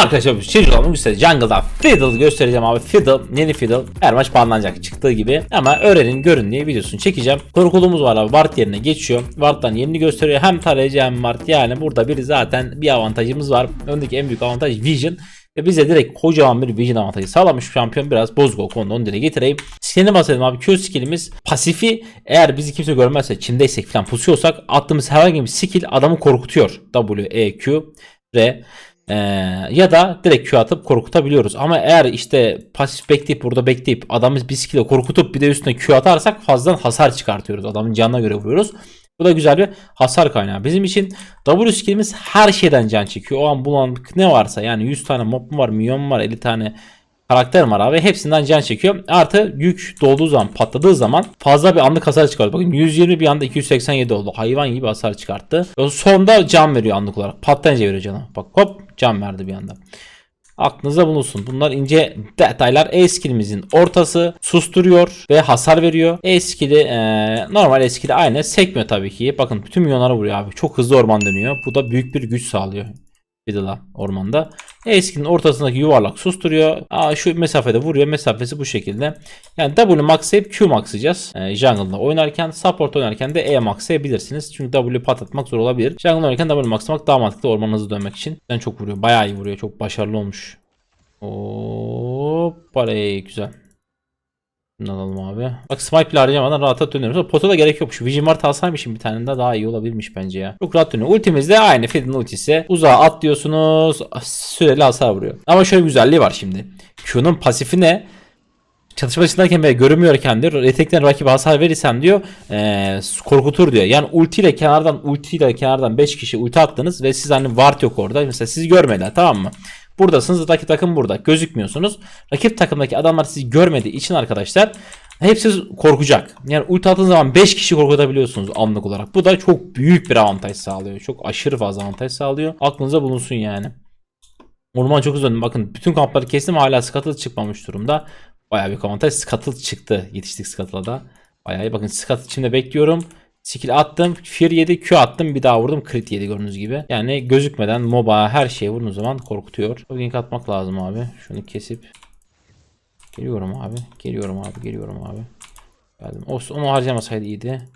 Arkadaşlar şey olalım göstereceğim. Jungle'da Fiddle göstereceğim abi. Fiddle yeni Fiddle her maç banlanacak çıktığı gibi. Ama öğrenin görün diye videosunu çekeceğim. Korkulumuz var abi. Ward yerine geçiyor. Ward'dan yerini gösteriyor. Hem tarayıcı hem Ward. Yani burada bir zaten bir avantajımız var. Öndeki en büyük avantaj Vision. Ve bize direkt kocaman bir Vision avantajı sağlamış şampiyon biraz bozgo konuda onu dile getireyim. Skill'ine bahsedelim abi. Q skill'imiz pasifi eğer bizi kimse görmezse çimdeysek falan pusuyorsak attığımız herhangi bir skill adamı korkutuyor. W, E, Q, R. Ee, ya da direkt Q atıp korkutabiliyoruz. Ama eğer işte pasif bekleyip burada bekleyip adamı bir skill'e korkutup bir de üstüne Q atarsak fazladan hasar çıkartıyoruz. Adamın canına göre vuruyoruz. Bu da güzel bir hasar kaynağı. Bizim için W skillimiz her şeyden can çekiyor. O an bulan ne varsa yani 100 tane mob mu var, milyon mu var, 50 tane karakter var abi. Hepsinden can çekiyor. Artı yük dolduğu zaman patladığı zaman fazla bir anlık hasar çıkardı. Bakın 120 bir anda 287 oldu. Hayvan gibi hasar çıkarttı. Sonda can veriyor anlık olarak. Patlayınca veriyor canı. Bak hop can verdi bir anda. Aklınızda bulunsun. Bunlar ince detaylar. E skillimizin ortası susturuyor ve hasar veriyor. E skilli e, normal E skilli aynı. Sekmiyor tabii ki. Bakın bütün milyonlara vuruyor abi. Çok hızlı orman dönüyor. Bu da büyük bir güç sağlıyor. Fiddle'a ormanda. E skillin ortasındaki yuvarlak susturuyor. Aa, şu mesafede vuruyor. Mesafesi bu şekilde. Yani W maxlayıp Q maxlayacağız. E, jungle'da oynarken support oynarken de E maxlayabilirsiniz. Çünkü W patlatmak zor olabilir. Jungle oynarken W maxlamak daha mantıklı orman hızı dönmek için. Ben çok vuruyor. Bayağı iyi vuruyor. Çok başarılı olmuş. Hop parayı güzel. Alalım abi. Bak swipe ile harcamadan rahat dönüyoruz. Ama Pota da gerek yokmuş. Vision Mart alsaymışım bir tane daha daha iyi olabilirmiş bence ya. Çok rahat dönüyor. Ultimiz de aynı Fiddle'ın ultisi. Uzağa atlıyorsunuz. Süreli hasar vuruyor. Ama şöyle güzelliği var şimdi. Q'nun pasifi ne? Çatışma içindeyken ve görünmüyorken diyor yetenekten rakibe hasar verirsem diyor eee, korkutur diyor. Yani ultiyle kenardan ultiyle kenardan 5 kişi ulti attınız ve siz hani ward yok orada. Mesela sizi görmediler tamam mı? Buradasınız rakip takım burada gözükmüyorsunuz. Rakip takımdaki adamlar sizi görmediği için arkadaşlar hepsi korkacak. Yani ulti attığınız zaman 5 kişi korkutabiliyorsunuz anlık olarak. Bu da çok büyük bir avantaj sağlıyor. Çok aşırı fazla avantaj sağlıyor. Aklınıza bulunsun yani. Orman çok uzun. Bakın bütün kampları kestim hala Scuttle çıkmamış durumda. Bayağı bir avantaj. Scuttle çıktı. Yetiştik Scuttle'a da. Bayağı iyi. Bakın Scuttle içinde bekliyorum. Skill attım. Fear yedi. Q attım. Bir daha vurdum. Crit yedi gördüğünüz gibi. Yani gözükmeden MOBA her şeye vurduğunuz zaman korkutuyor. Link atmak lazım abi. Şunu kesip. Geliyorum abi. Geliyorum abi. Geliyorum abi. Geldim. O, onu harcamasaydı iyiydi.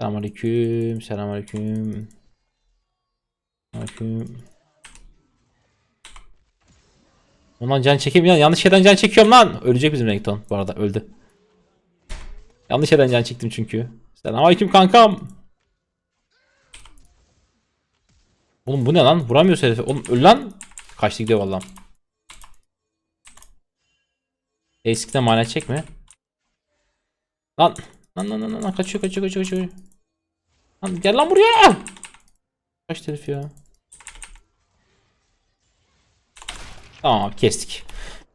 Selamünaleyküm. Selamünaleyküm. Aleyküm. Ondan can çekeyim ya. Yanlış yerden can çekiyorum lan. Ölecek bizim Renekton. Bu arada öldü. Yanlış yerden can çektim çünkü. Selamünaleyküm kankam. Oğlum bu ne lan? Vuramıyoruz herife. Oğlum öl lan. Kaçtı gidiyor valla. Eskiden mana çekme. Lan. Lan lan lan lan kaçıyor kaçıyor kaçıyor kaçıyor. Lan gel lan buraya. Kaç herif ya. Tamam kestik.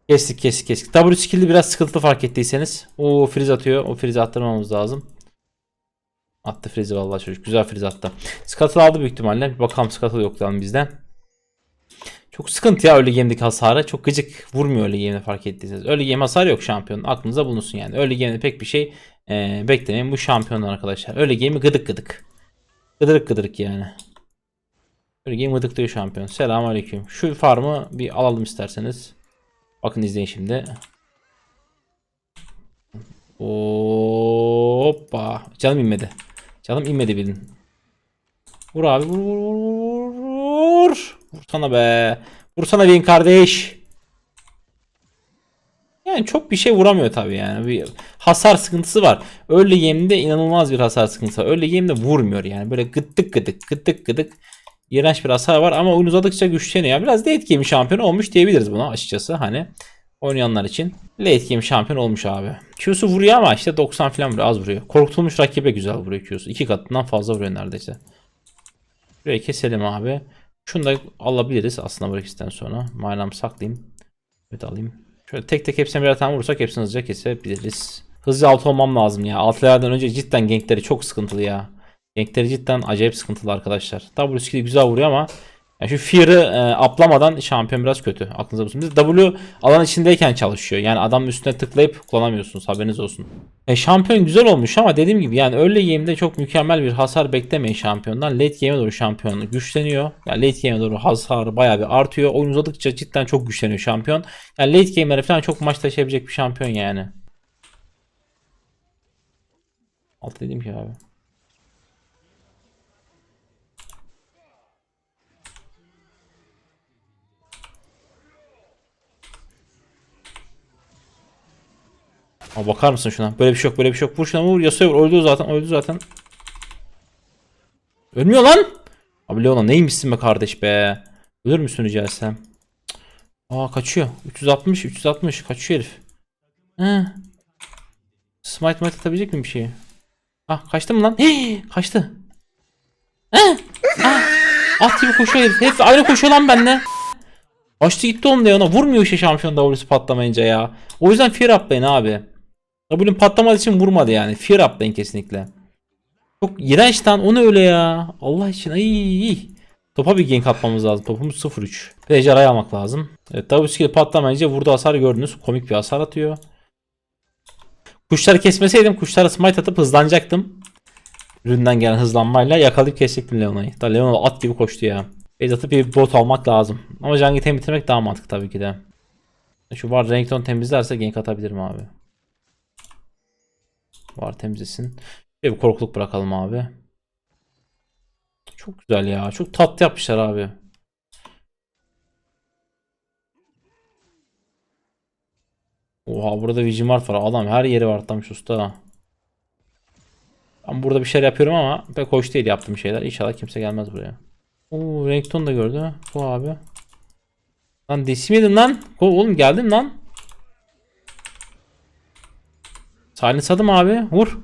Kestik kestik kestik. W skill'i biraz sıkıntılı fark ettiyseniz. O freeze atıyor. O freeze attırmamız lazım. Attı freeze vallahi çocuk. Güzel freeze attı. Scuttle aldı büyük ihtimalle. Bir bakalım Scuttle yok lan bizden. Çok sıkıntı ya öyle game'deki hasara. Çok gıcık vurmuyor öyle game'de fark ettiyseniz. Öyle game hasarı yok şampiyonun. Aklınıza bulunsun yani. Öyle game'de pek bir şey e, beklemeyin. Bu şampiyonlar arkadaşlar. Öyle game'i gıdık gıdık. Gıdırık gıdırık yani. Öyle game gıdık diyor şampiyon. Selamünaleyküm. Şu farmı bir alalım isterseniz. Bakın izleyin şimdi. Hoppa. Canım inmedi. Canım inmedi bilin. Vur abi vur vur vur vur vur. Vursana be. Vursana bin kardeş. Yani çok bir şey vuramıyor tabii yani. Bir hasar sıkıntısı var. Early game'de inanılmaz bir hasar sıkıntısı var. Early game'de vurmuyor yani. Böyle gıddık gıdık gıddık gıdık. İğrenç bir hasar var ama oyun uzadıkça güçleniyor. Biraz late game şampiyonu olmuş diyebiliriz buna açıkçası. Hani oynayanlar için late game şampiyon olmuş abi. Q'su vuruyor ama işte 90 falan vuruyor az vuruyor. Korkutulmuş rakibe güzel vuruyor Q'su. İki katından fazla vuruyor neredeyse. Şurayı keselim abi. Şunu da alabiliriz aslında bu ikisinden sonra. Manam saklayayım. Evet alayım. Şöyle tek tek hepsine birer tane vurursak hepsini hızlıca kesebiliriz. Hızlı alt olmam lazım ya. Altlardan önce cidden gankleri çok sıkıntılı ya. Gankleri cidden acayip sıkıntılı arkadaşlar. W skill'i güzel vuruyor ama Yani şu Fear'ı e, aplamadan şampiyon biraz kötü. Aklınıza bulsun. De W alan içindeyken çalışıyor. Yani adamın üstüne tıklayıp kullanamıyorsunuz. Haberiniz olsun. E, şampiyon güzel olmuş ama dediğim gibi yani early game'de çok mükemmel bir hasar beklemeyin şampiyondan. Late game'e doğru şampiyon güçleniyor. Yani late game'e doğru hasarı bayağı bir artıyor. Oyun uzadıkça cidden çok güçleniyor şampiyon. Yani late game'lere falan çok maç taşıyabilecek bir şampiyon yani. Alt dediğim ki abi. Ama bakar mısın şuna? Böyle bir şey yok, böyle bir şey yok. Vur şuna vur. Yasuo'ya vur. Öldü zaten, öldü zaten. Ölmüyor lan. Abi Leona neymişsin be kardeş be. Ölür müsün rica etsem? Aa kaçıyor. 360, 360. Kaçıyor herif. He. Smite might atabilecek miyim bir şeyi? Ah kaçtı mı lan? Hii, kaçtı. He. Ah. At gibi koşuyor herif. Hep aynı koşuyor lan benimle. Açtı gitti oğlum Leona. Vurmuyor işte şampiyon W'su patlamayınca ya. O yüzden fear uplayın abi. W'nin patlamadığı için vurmadı yani. Fear uplayın kesinlikle. Çok iğrenç lan. O ne öyle ya? Allah için. Ay. Topa bir gank atmamız lazım. Topumuz 0-3. Bir de almak lazım. Evet W skill patlamayınca vurduğu hasar gördünüz. Komik bir hasar atıyor. Kuşları kesmeseydim kuşlara smite atıp hızlanacaktım. Üründen gelen hızlanmayla yakalayıp kesecektim Leona'yı. Da Leona at gibi koştu ya. Base atıp bir bot almak lazım. Ama jungle bitirmek daha mantıklı tabii ki de. Şu var Renekton temizlerse gank atabilirim abi. Var temizlesin. Bir bir korkuluk bırakalım abi. Çok güzel ya. Çok tatlı yapmışlar abi. Oha burada Vigimart var. Adam her yeri var atlamış usta. Ben burada bir şeyler yapıyorum ama pek hoş değil yaptığım şeyler. İnşallah kimse gelmez buraya. Oo Renekton da gördü. Bu abi. Lan DC miydin lan? Oğlum geldin lan. Silence adım abi. Vur.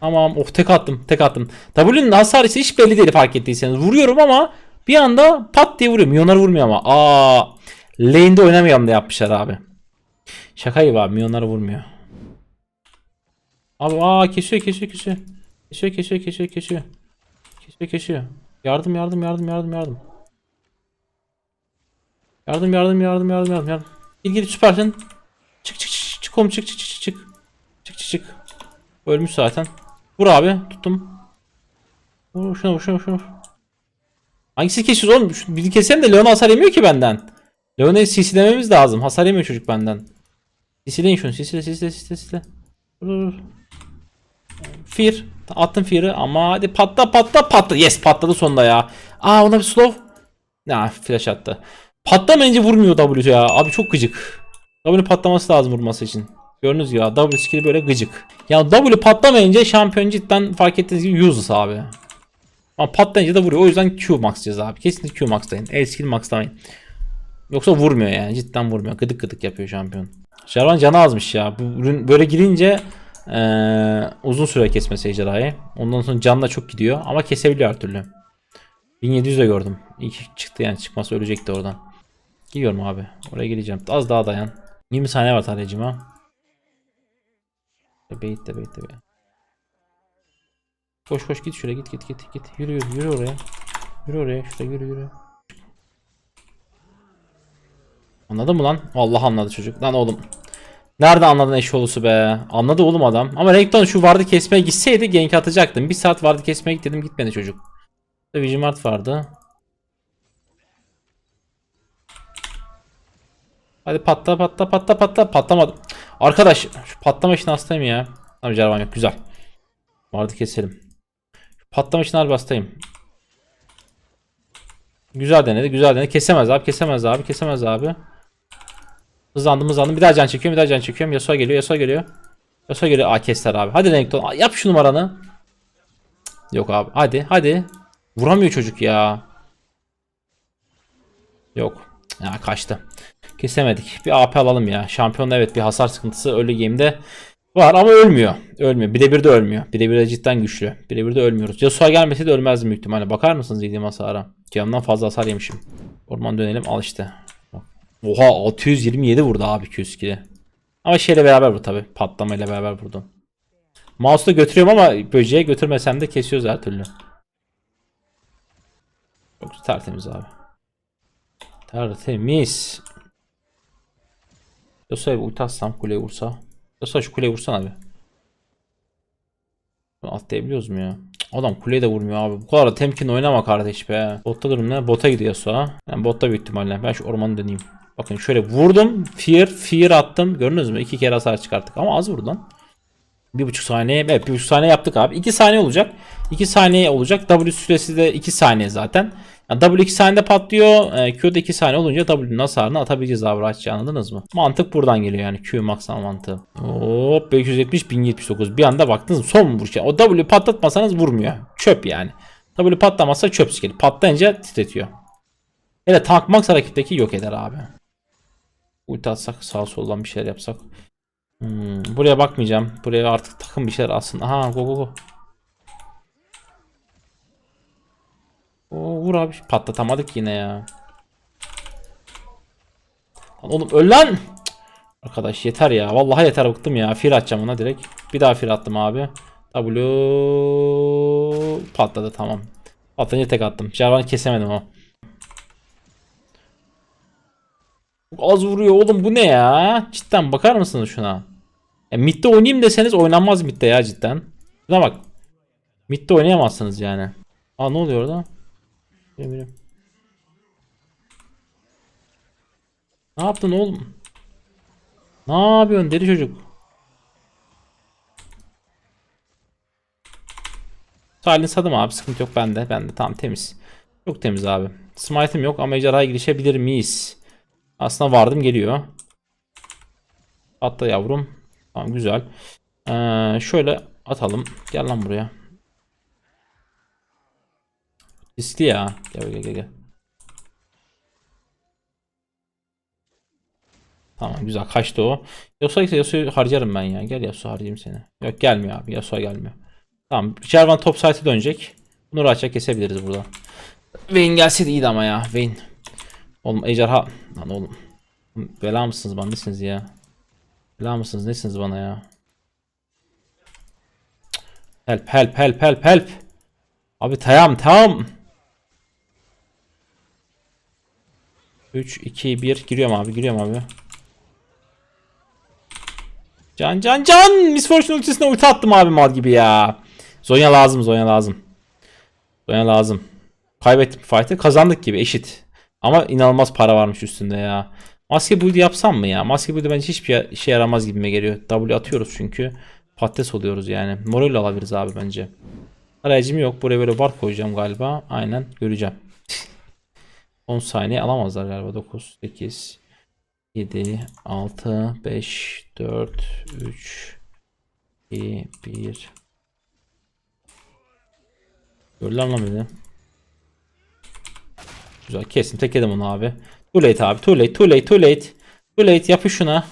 Tamam. Of tek attım. Tek attım. W'nin hasarı ise hiç belli değil fark ettiyseniz. Vuruyorum ama bir anda pat diye vuruyor. Milyonlar vurmuyor ama. Aa, lane'de oynamayalım da yapmışlar abi. Şaka gibi abi. Milyonlara vurmuyor. Abi aa kesiyor kesiyor kesiyor. Kesiyor kesiyor kesiyor kesiyor. Kesiyor kesiyor. Yardım yardım yardım yardım yardım. Yardım yardım yardım yardım yardım yardım. Git git süpersin. Çık çık çık çık oğlum çık çık çık çık. Ölmüş zaten. Vur abi tuttum. Vur şuna vur şuna şuna. vur. Hangisi kesiyoruz oğlum? Birini keselim de Leon hasar yemiyor ki benden. Leon'u CC'lememiz lazım. Hasar yemiyor çocuk benden. CC'leyin şunu. CC'le CC'le CC'le CC'le. Vur. Fear. Attım Fear'ı ama hadi patla patla patla. Yes patladı sonunda ya. Aa ona bir slow. Ya flash attı. Patlamayınca vurmuyor W ya. Abi çok gıcık. W patlaması lazım vurması için. Gördünüz ya W skill'i böyle gıcık. Ya W patlamayınca şampiyon cidden fark ettiğiniz gibi useless abi. Ama patlayınca da vuruyor. O yüzden Q maxlayacağız abi. Kesinlikle Q maxlayın. E skill maxlamayın. Yoksa vurmuyor yani. Cidden vurmuyor. Gıdık gıdık yapıyor şampiyon. Jarvan canı azmış ya. Bu ürün böyle girince eee, uzun süre kesmesi ejderhayı. Ondan sonra can da çok gidiyor. Ama kesebiliyor her türlü. 1700 de gördüm. İyi çıktı yani çıkması ölecekti oradan. Gidiyorum abi. Oraya geleceğim. Az daha dayan. 20 saniye var tarayıcıma. Beyit de beyit de beyit. Koş koş git şuraya git git git git. Yürü yürü yürü oraya. Yürü oraya şuraya yürü yürü. Anladın mı lan? Allah anladı çocuk. Lan oğlum. Nerede anladın eşoğlusu be? Anladı oğlum adam. Ama Renekton şu vardı kesmeye gitseydi gank atacaktım. Bir saat vardı kesmeye git dedim gitmedi çocuk. Vigimart vardı. Hadi patla patla patla patla patlamadı. Arkadaş şu patlama işini hastayım ya. Tamam Cervan yok güzel. Vardı keselim. Şu patlama işini harbi hastayım. Güzel denedi güzel denedi. Kesemez abi kesemez abi kesemez abi. Hızlandım hızlandım. Bir daha can çekiyorum bir daha can çekiyorum. Yasuo geliyor Yasuo geliyor. Yasuo geliyor. Aa kestiler abi. Hadi Renekton yap şu numaranı. Yok abi hadi hadi. Vuramıyor çocuk ya. Yok. Ya kaçtı. Kesemedik. Bir AP alalım ya. Şampiyonda evet bir hasar sıkıntısı early game'de var ama ölmüyor. Ölmüyor. Birebir de ölmüyor. Birebir de cidden güçlü. Birebir de ölmüyoruz. Yasuo gelmeseydi ölmezdim büyük ihtimalle. Bakar mısınız yediğim hasara? Canımdan fazla hasar yemişim. Orman dönelim al işte. Oha 627 vurdu abi Q2'de. Ama şeyle beraber bu tabi. Patlamayla beraber vurdu. Mouse'la götürüyorum ama böceğe götürmesem de kesiyoruz her türlü. Çok tertemiz abi. Tertemiz. Yosa'ya bir ulti atsam kuleye vursa. Yosa şu kuleye vursana abi. Bunu Atlayabiliyoruz mu ya? Adam kuleye de vurmuyor abi. Bu kadar da temkin oynama kardeş be. Botta durum ne? Bota gidiyor Yasuo. Yani botta büyük ihtimalle. Ben şu ormanı deneyeyim. Bakın şöyle vurdum. Fear, fear attım. Gördünüz mü? İki kere hasar çıkarttık. Ama az vurdu. Bir buçuk saniye. Evet bir buçuk saniye yaptık abi. İki saniye olacak. İki saniye olacak. W süresi de iki saniye zaten. Yani W 2 saniyede patlıyor. E, Q'da 2 saniye olunca W'nin hasarını atabileceğiz abi rahatça anladınız mı? Mantık buradan geliyor yani Q maksal mantığı. Hop 570 1079 bir anda baktınız son vuruş. O W patlatmasanız vurmuyor. Çöp yani. W patlamazsa çöp skill. Patlayınca titretiyor. Hele tank max rakipteki yok eder abi. Ulti atsak sağ soldan bir şeyler yapsak. Hmm, buraya bakmayacağım. Buraya artık takım bir şeyler alsın. Aha go go go. Oo, vur abi. Patlatamadık yine ya. Lan oğlum öl lan. Cık. Arkadaş yeter ya. Vallahi yeter bıktım ya. Fir atacağım ona direkt. Bir daha fir attım abi. W patladı tamam. Patlayınca tek attım. Jarvan'ı kesemedim ama. Az vuruyor oğlum bu ne ya? Cidden bakar mısınız şuna? Ya midde oynayayım deseniz oynanmaz midde ya cidden. Şuna bak. Midde oynayamazsınız yani. Aa ne oluyor orada? Eminim. Ne yaptın oğlum? Ne yapıyorsun deli çocuk? Salin sadım abi sıkıntı yok bende. Bende tam temiz. Çok temiz abi. Smite'im yok ama ejderhaya girişebilir miyiz? Aslında vardım geliyor. Atla yavrum. Tamam güzel. Ee, şöyle atalım. Gel lan buraya. Riskli ya. Gel gel gel. Tamam güzel kaçtı o. Yasuo ise Yasuo'yu harcarım ben ya. Gel Yasuo harcayayım seni. Yok gelmiyor abi. Yasuo gelmiyor. Tamam. Jarvan top site'e dönecek. Bunu rahatça kesebiliriz burada. Vayne gelse de iyiydi ama ya. Vayne. Oğlum ejderha. Lan oğlum. Bela mısınız bana nesiniz ya? Bela mısınız nesiniz bana ya? Help help help help help. Abi tamam tamam. 3 2 1 giriyorum abi giriyorum abi. Can can can Miss Fortune ultisine ulti attım abi mal gibi ya. Zonya lazım Zonya lazım. Zonya lazım. Kaybettik bir fight'ı kazandık gibi eşit. Ama inanılmaz para varmış üstünde ya. Maske build yapsam mı ya? Maske build bence hiçbir işe yaramaz gibime geliyor. W atıyoruz çünkü. Patates oluyoruz yani. Moral alabiliriz abi bence. Aracım yok. Buraya böyle bar koyacağım galiba. Aynen göreceğim. 10 saniye alamazlar galiba. 9, 8, 7, 6, 5, 4, 3, 2, 1. Gördüler lan beni. Güzel kesin tek yedim onu abi. Too late abi too late too late too late. Too late yapış şuna.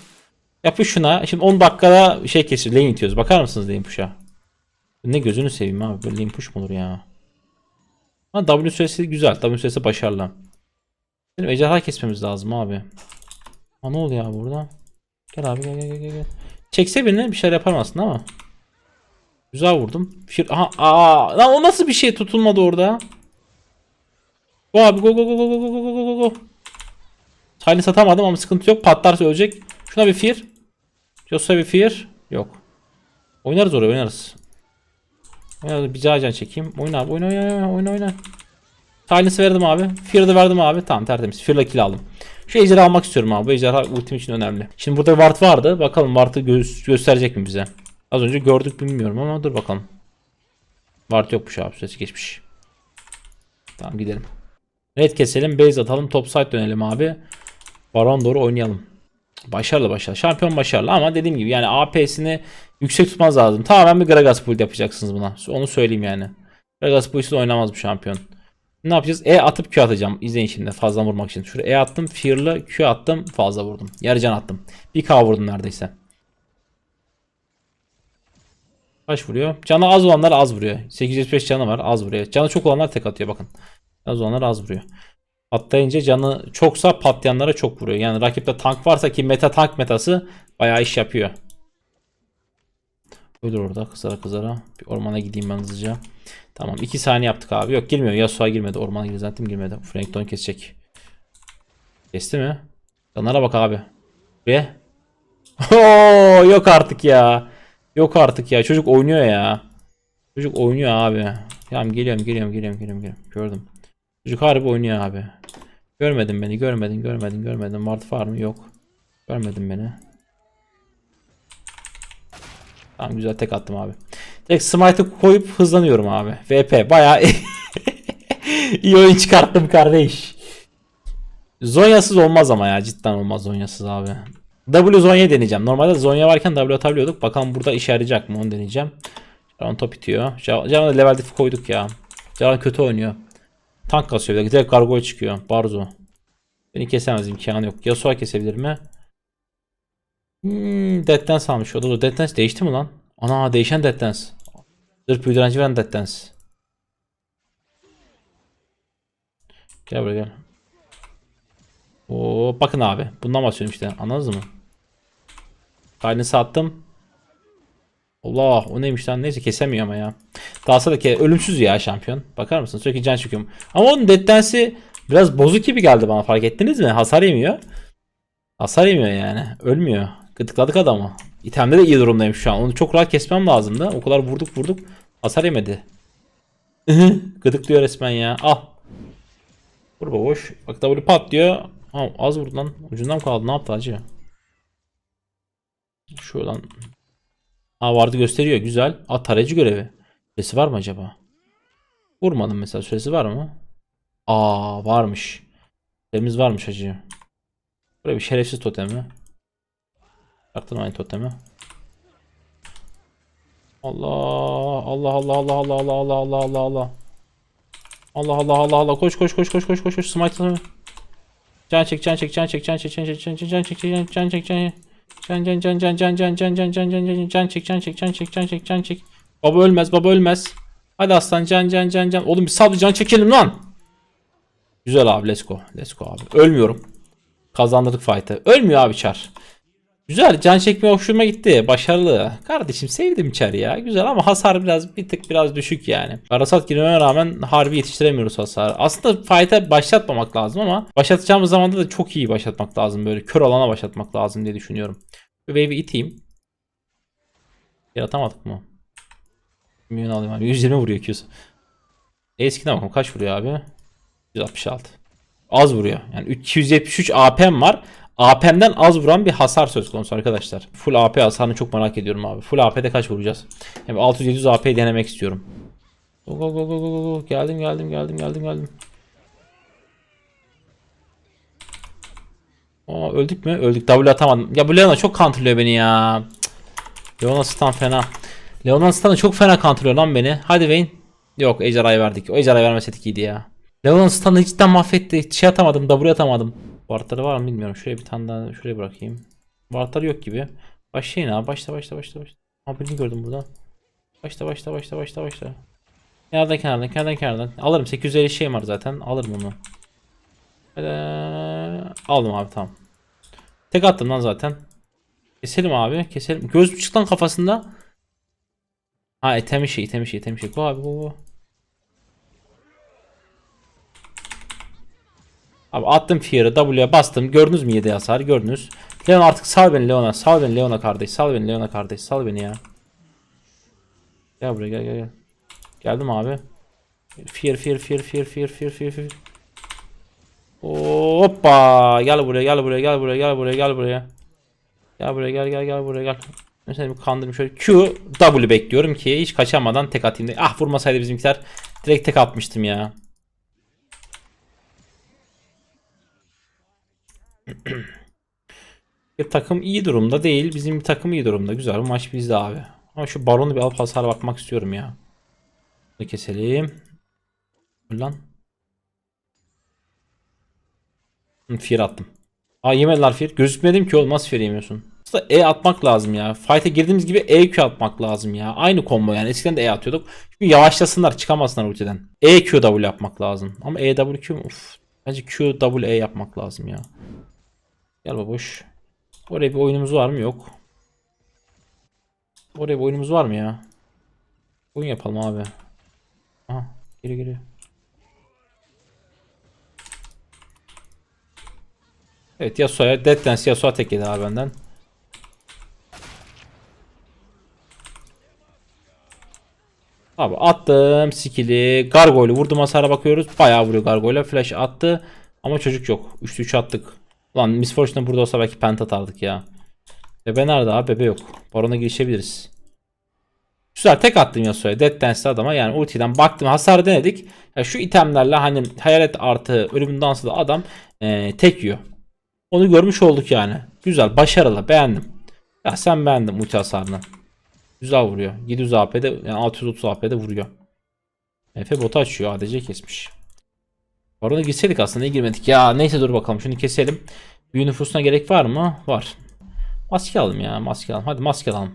Yapış şuna. Şimdi 10 dakikada şey kesiyor. Lane itiyoruz. Bakar mısınız lane push'a? Ne gözünü seveyim abi. Böyle lane push mu olur ya? Ha W süresi güzel. W süresi başarılı. Benim ejderha kesmemiz lazım abi. Ha ne oluyor abi burada? Gel abi gel gel gel gel. Çekse birini bir şeyler yapar aslında ama. Güzel vurdum. Fir Aha aa lan o nasıl bir şey tutulmadı orada? Go abi go go go go go go go go go. Silence satamadım ama sıkıntı yok. Patlarsa ölecek. Şuna bir fear. Yoksa bir fear. Yok. Oynarız oraya oynarız. Oynarız. Bir daha can çekeyim. Oyna abi oyna oyna oyna oyna oyna. Silence'ı verdim abi. Fear'ı verdim abi. Tamam tertemiz. Fear'la kill aldım. Şu ejderi almak istiyorum abi. Bu ejderha ultim için önemli. Şimdi burada ward vardı. Bakalım ward'ı gö gösterecek mi bize? Az önce gördük bilmiyorum ama dur bakalım. Ward yokmuş abi. Süresi geçmiş. Tamam gidelim. Red keselim. Base atalım. Top side dönelim abi. Baron doğru oynayalım. Başarılı başarılı. Şampiyon başarılı ama dediğim gibi yani AP'sini yüksek tutmanız lazım. Tamamen bir Gragas build yapacaksınız buna. Onu söyleyeyim yani. Gragas build'siz oynamaz bu şampiyon. Ne yapacağız? E atıp Q atacağım. İzleyin şimdi fazla vurmak için. Şuraya E attım. Fear'lı Q attım. Fazla vurdum. Yarı can attım. Bir K vurdum neredeyse. Kaç vuruyor? Canı az olanlar az vuruyor. 805 canı var az vuruyor. Canı çok olanlar tek atıyor bakın. Az olanlar az vuruyor. Patlayınca canı çoksa patlayanlara çok vuruyor. Yani rakipte tank varsa ki meta tank metası bayağı iş yapıyor. Ölür orada kızara kızara. Bir ormana gideyim ben hızlıca. Tamam 2 saniye yaptık abi. Yok girmiyor. Yasuo'a girmedi. Ormana girdi zaten girmedi. Frankton kesecek. Kesti mi? Canlara bak abi. Buraya. Oo, yok artık ya. Yok artık ya. Çocuk oynuyor ya. Çocuk oynuyor abi. Tamam geliyorum geliyorum geliyorum geliyorum. geliyorum. Gördüm. Çocuk harbi oynuyor abi. Görmedin beni görmedin görmedin görmedin. Mart var mı? Yok. Görmedin beni. Tamam güzel tek attım abi. Tek smite'ı koyup hızlanıyorum abi. VP bayağı iyi oyun çıkarttım kardeş. Zonyasız olmaz ama ya cidden olmaz Zonyasız abi. W Zonya deneyeceğim. Normalde Zonya varken W atabiliyorduk. Bakalım burada işe yarayacak mı onu deneyeceğim. Canan top itiyor. Canan level diff koyduk ya. Canan kötü oynuyor. Tank kasıyor. Direkt gargoyle çıkıyor. Barzo. Beni kesemez imkanı yok. Yasuo kesebilir mi? Hmm, Dead Dance almış. O da Dead Dance değişti mi lan? Ana değişen Dead Dance. Zırh büyü veren Dead Dance. Gel buraya gel. Oo, bakın abi. Bundan bahsediyorum işte. Anladınız mı? Kaynı sattım. Allah o neymiş lan neyse kesemiyor ama ya. Dalsa da ke ölümsüz ya şampiyon. Bakar mısın sürekli can çekiyorum. Ama onun Dead Dance'i biraz bozuk gibi geldi bana fark ettiniz mi? Hasar yemiyor. Hasar yemiyor yani. Ölmüyor. Gıdıkladık adamı. İtemde de iyi durumdayım şu an. Onu çok rahat kesmem lazımdı. O kadar vurduk vurduk. Hasar yemedi. Gıdıklıyor resmen ya. Al. Vur boş. Bak W patlıyor. Ha, az vurdu lan. Ucundan kaldı. Ne yaptı acı? Şuradan. Ha vardı gösteriyor. Güzel. Aa tarayıcı görevi. Süresi var mı acaba? Vurmadım mesela. Süresi var mı? Aa varmış. Süremiz varmış hacı. Buraya bir şerefsiz totemi. Yaktın aynı totemi. Allah Allah Allah Allah Allah Allah Allah Allah Allah Allah Allah Allah Allah Allah koş koş koş koş koş koş koş smite Can çek can çek can çek can çek can çek can çek can çek can çek can can can can can can can can can can can can can çek can çek can çek can çek can çek Baba ölmez baba ölmez Hadi aslan can can can can Oğlum bir sabır can çekelim lan Güzel abi let's go let's go abi Ölmüyorum Kazandırdık fight'ı Ölmüyor abi çar Güzel can çekme hoşuma gitti. Başarılı. Kardeşim sevdim çar ya. Güzel ama hasar biraz bir tık biraz düşük yani. Arasat girmeme rağmen harbi yetiştiremiyoruz hasarı. Aslında fight'a başlatmamak lazım ama başlatacağımız zamanda da çok iyi başlatmak lazım. Böyle kör alana başlatmak lazım diye düşünüyorum. Şu wave'i iteyim. Yaratamadık mı? Milyon alayım abi. 120 vuruyor Q'su. Eskiden bakalım kaç vuruyor abi? 166. Az vuruyor. Yani 273 AP'm var. AP'mden az vuran bir hasar söz konusu arkadaşlar. Full AP hasarını çok merak ediyorum abi. Full AP'de kaç vuracağız? Yani 600-700 AP denemek istiyorum. Go go go go go go. Geldim geldim geldim geldim geldim. Aa öldük mü? Öldük. W atamadım. Ya bu Leona çok counterlıyor beni ya. Leona stun fena. Leona stun çok fena counterlıyor lan beni. Hadi Vayne. Yok ejderhayı verdik. O ejderhayı vermeseydik iyiydi ya. Leona stun'ı cidden mahvetti. Şey atamadım. W atamadım. Vartları var mı bilmiyorum. Şuraya bir tane daha şuraya bırakayım. Vartları yok gibi. Başlayın abi. Başla başla başla başla. Abi birini gördüm burada. Başla başla başla başla başla. Kenardan kenardan kenardan kenardan. Alırım 850 şey var zaten. Alırım onu. Ee, aldım abi tamam. Tek attım lan zaten. Keselim abi. Keselim. Göz çık lan kafasında. Ha item işi item işi item işi. Go abi go go. Abi attım Fear'ı W'ye bastım. Gördünüz mü 7 hasar? Gördünüz. Leon artık sal beni Leon'a. Sal beni Leon'a kardeş. Sal beni Leon'a kardeş. Sal beni ya. Gel buraya gel gel gel. Geldim abi. Fear fear fear fear fear fear fear fear. Hoppa. Gel buraya gel buraya gel buraya gel buraya gel buraya. Gel buraya gel gel gel buraya gel. Mesela bir kandırayım şöyle Q W bekliyorum ki hiç kaçamadan tek atayım. Ah vurmasaydı bizimkiler direkt tek atmıştım ya. bir takım iyi durumda değil. Bizim bir takım iyi durumda. Güzel bu maç bizde abi. Ama şu baronu bir alıp hasar bakmak istiyorum ya. Bunu keselim. Lan. Fear attım. Aa yemediler fear. Gözükmedim ki olmaz fear yemiyorsun. Aslında E atmak lazım ya. Fight'e girdiğimiz gibi EQ atmak lazım ya. Aynı combo yani. Eskiden de E atıyorduk. Çünkü yavaşlasınlar çıkamasınlar ultiden. EQW yapmak lazım. Ama EWQ mu? Uf. Bence QWE yapmak lazım ya. Gel babuş. Oraya bir oyunumuz var mı? Yok. Oraya bir oyunumuz var mı ya? Oyun yapalım abi. Aha geri geri. Evet Yasuo'ya Dead Dance Yasuo tek yedi abi benden. Abi attım skill'i. Gargoyle vurdum hasara bakıyoruz. Bayağı vuruyor Gargoyle. Flash attı. Ama çocuk yok. 3'lü 3 attık. Lan Miss Fortune burada olsa belki pent atardık ya. Bebe nerede abi? Bebe yok. Barona girişebiliriz. Güzel tek attım Yasuo'ya. Dead Dance'li adama yani ultiden baktım hasar denedik. Ya şu itemlerle hani hayalet artı ölümün dansı da adam eee, tek yiyor. Onu görmüş olduk yani. Güzel başarılı beğendim. Ya sen beğendim ulti hasarını. Güzel vuruyor. 700 AP'de yani 630 AP'de vuruyor. Efe botu açıyor. ADC kesmiş. Barona girseydik aslında niye girmedik? Ya neyse dur bakalım şunu keselim. Büyü nüfusuna gerek var mı? Var. Maske alalım ya maske alalım. Hadi maske alalım.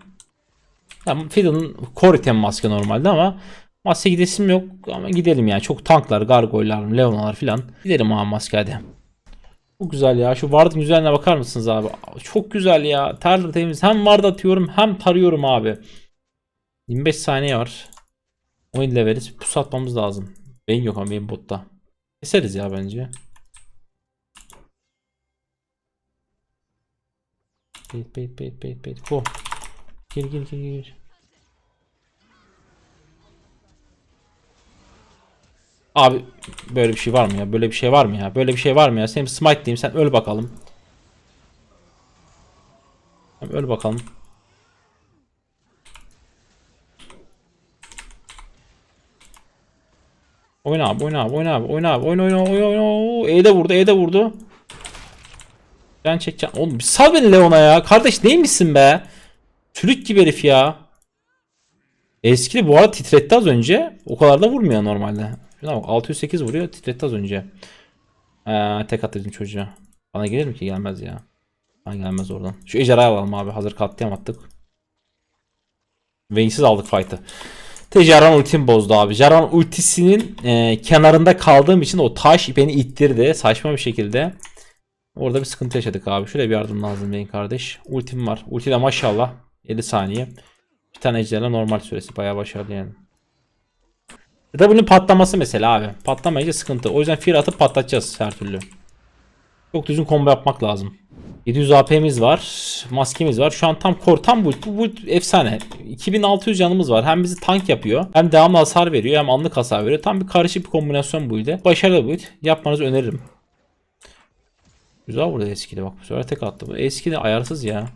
Ya Fiddle'ın core item maske normalde ama maske gidesim yok ama gidelim ya. Çok tanklar, gargoylar, leonalar filan. Gidelim abi maske hadi. Çok güzel ya. Şu Ward'ın güzelliğine bakar mısınız abi? Çok güzel ya. Ter temiz. Hem Ward atıyorum hem tarıyorum abi. 25 saniye var. 10 leveliz. Pus atmamız lazım. Beyin yok ama benim botta. Keseriz ya bence. Bait bait bait bait bait. Go. Gir gir gir gir. Abi böyle bir şey var mı ya? Böyle bir şey var mı ya? Böyle bir şey var mı ya? Senin smite diyeyim sen öl bakalım. Öl bakalım. Oyna abi, oyna abi, oyna abi, oyna abi, oyna oyna oyna oyna. E'de vurdu, E'de vurdu. Ben çekeceğim. Oğlum sal beni Leon'a ya. Kardeş neymişsin be? Çürük gibi herif ya. Eskili bu arada titretti az önce. O kadar da vurmuyor normalde. Şuna bak 608 vuruyor titretti az önce. Ee, tek atırdım çocuğa. Bana gelir mi ki? Gelmez ya. Bana gelmez oradan. Şu ejderhayı alalım abi. Hazır katliam attık. Vayne'siz aldık fight'ı. Te Jarvan ultim bozdu abi. Jarvan ultisinin e, kenarında kaldığım için o taş beni ittirdi. Saçma bir şekilde. Orada bir sıkıntı yaşadık abi. Şuraya bir yardım lazım benim kardeş. Ultim var. Ulti de maşallah. 50 saniye. Bir tane ejderha normal süresi. Bayağı başarılı yani. W'nin patlaması mesela abi. Patlamayınca sıkıntı. O yüzden fear atıp patlatacağız her türlü. Çok düzgün combo yapmak lazım. 700 AP'miz var. Maskemiz var. Şu an tam core tam bu. Bu, bu efsane. 2600 canımız var. Hem bizi tank yapıyor. Hem devamlı hasar veriyor. Hem anlık hasar veriyor. Tam bir karışık bir kombinasyon buydu. Başarılı build. Yapmanızı öneririm. Güzel burada eskili bak. Bu sefer tek attı. Bu eskili ayarsız ya.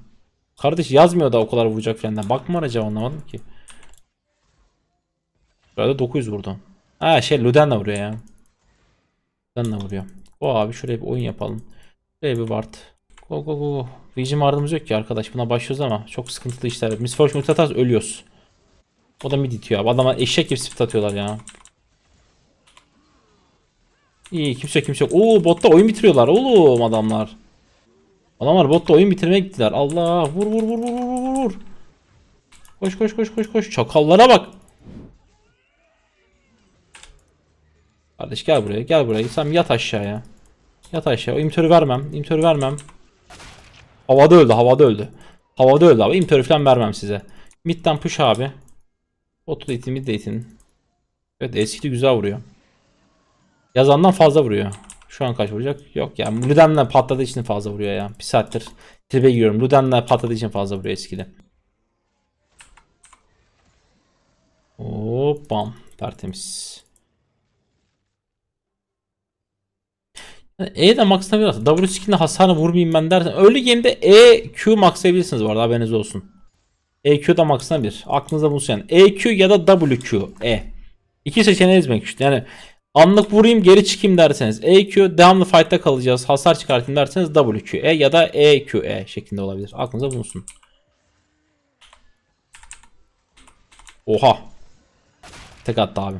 Kardeş yazmıyor da o kadar vuracak falan. Bakma acaba anlamadım ki. Burada 900 vurdu. Ha şey Luden'la vuruyor ya. Luden'la vuruyor. O abi şuraya bir oyun yapalım. Şuraya bir ward. Go go go. Vision ward'ımız yok ki arkadaş. Buna başlıyoruz ama çok sıkıntılı işler. Miss Fortune ulti atarsa ölüyoruz. O da mid itiyor abi. Adama eşek gibi split atıyorlar ya. İyi kimse kimse yok. Oo botta oyun bitiriyorlar oğlum adamlar. Adamlar botta oyun bitirmeye gittiler. Allah vur vur vur vur vur vur. Koş koş koş koş koş. Çakallara bak. Kardeş gel buraya gel buraya. Sen yat aşağıya. Yat aşağı. O imtörü vermem. İmtörü vermem. Havada öldü havada öldü. Havada öldü abi. İmtörü falan vermem size. Mid'den push abi. Botu da itin mid de itin. Evet eskidi güzel vuruyor. Yazandan fazla vuruyor. Şu an kaç vuracak? Yok ya. Luden'le patladığı için fazla vuruyor ya. Bir saattir tribe giriyorum. Luden'le patladığı için fazla vuruyor eskili. Hop. Tertemiz. Yani E de maxlayabilirsiniz. W skill'le hasarını vurmayayım ben dersen. Early game'de E, Q maxlayabilirsiniz bu arada haberiniz olsun. EQ da maxlanabilir. Aklınızda bulunsun yani. EQ ya da WQ. E. İki seçeneğiniz mevcut. Yani anlık vurayım geri çıkayım derseniz EQ devamlı fight'ta kalacağız. Hasar çıkartayım derseniz WQE ya da EQE şeklinde olabilir. Aklınızda bulunsun. Oha. Tek attı abi.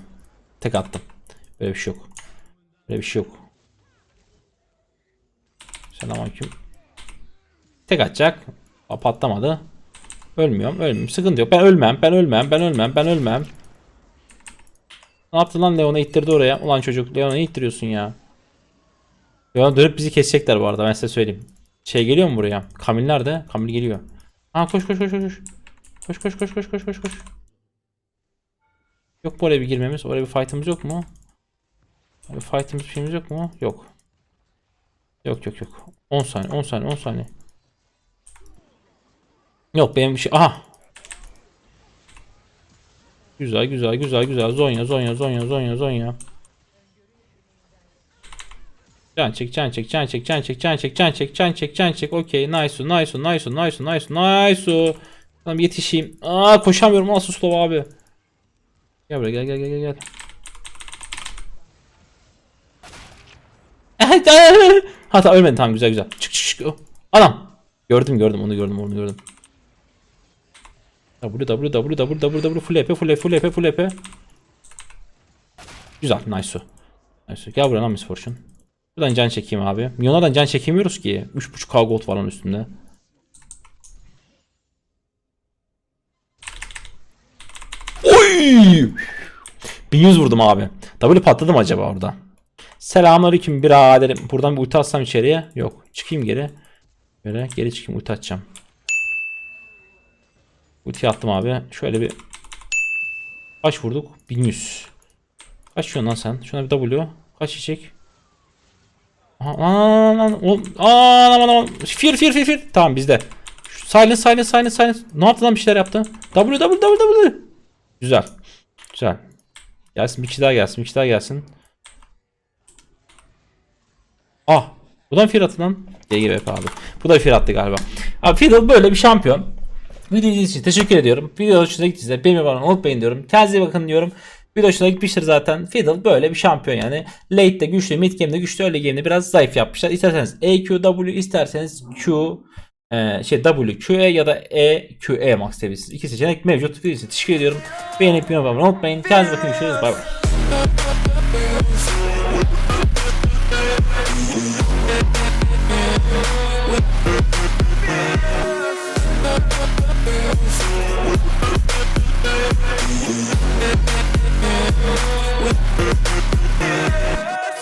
Tek attım. Böyle bir şey yok. Böyle bir şey yok. Selamünaleyküm. Tek atacak. Aa, patlamadı. Ölmüyorum, ölmüyorum. Sıkıntı yok. Ben ölmem, ben ölmem, ben ölmem, ben ölmem. Ne yaptın lan Leon'a ittirdi oraya. Ulan çocuk Leon'a ittiriyorsun ya? Leon'a dönüp bizi kesecekler bu arada ben size söyleyeyim. Şey geliyor mu buraya? Kamil nerede? Kamil geliyor. Ha koş koş koş koş. Koş koş koş koş koş koş koş. Yok mu oraya bir girmemiz? Oraya bir fight'ımız yok mu? Bir fight'ımız bir şeyimiz yok mu? Yok. Yok yok yok. 10 saniye 10 saniye 10 saniye. Yok benim bir şey. Aha. Güzel güzel güzel güzel. Zonya Zonya Zonya Zonya Zonya. Can çek can çek can çek can çek can çek can çek can çek can çek. Okey nice nice nice nice nice nice. Tamam yetişeyim. Aa koşamıyorum nasıl slow abi. Gel buraya gel gel gel gel gel. Hatta ölmedin tamam güzel güzel. Çık çık çık. Adam. Gördüm gördüm onu gördüm onu gördüm. W W W W W W full EP full EP full EP full EP. Güzel nice o. Nice. Gel buraya lan Miss. Buradan can çekeyim abi. Milyonlardan can çekemiyoruz ki. 3.5k gold var onun üstünde. Oy! 1100 vurdum abi. W patladı mı acaba orada? Selamünaleyküm biraderim. Buradan bir ulti atsam içeriye. Yok. Çıkayım geri. Böyle geri çıkayım ulti atacağım. Ulti attım abi. Şöyle bir Kaç vurduk? 1100. Kaç yiyorsun lan sen? Şuna bir W. Kaç yiyecek? Aha, Aman aman aman Fear fear fear fear Tamam bizde Şu Silence silence silence silence Ne yaptı lan bir şeyler yaptı W W W W Güzel Güzel Gelsin bir kişi daha gelsin bir kişi daha gelsin Ah Bu da attı lan DGVP abi Bu da fear attı galiba Abi Fiddle böyle bir şampiyon Video izlediğiniz için teşekkür ediyorum. Video hoşuna gittiyse beğenmeyi var unutmayın diyorum. Kendinize bakın diyorum. Video hoşuna gitmiştir zaten. Fiddle böyle bir şampiyon yani. Late'de güçlü, mid game'de güçlü, early game'de biraz zayıf yapmışlar. İsterseniz EQ, W, isterseniz Q, e, şey W, QE ya da E, QE max seviyesi. İki seçenek mevcut. Video için teşekkür ediyorum. Beğenip beğenmeyi var unutmayın. Kendinize bakın. Görüşürüz. Bay bay.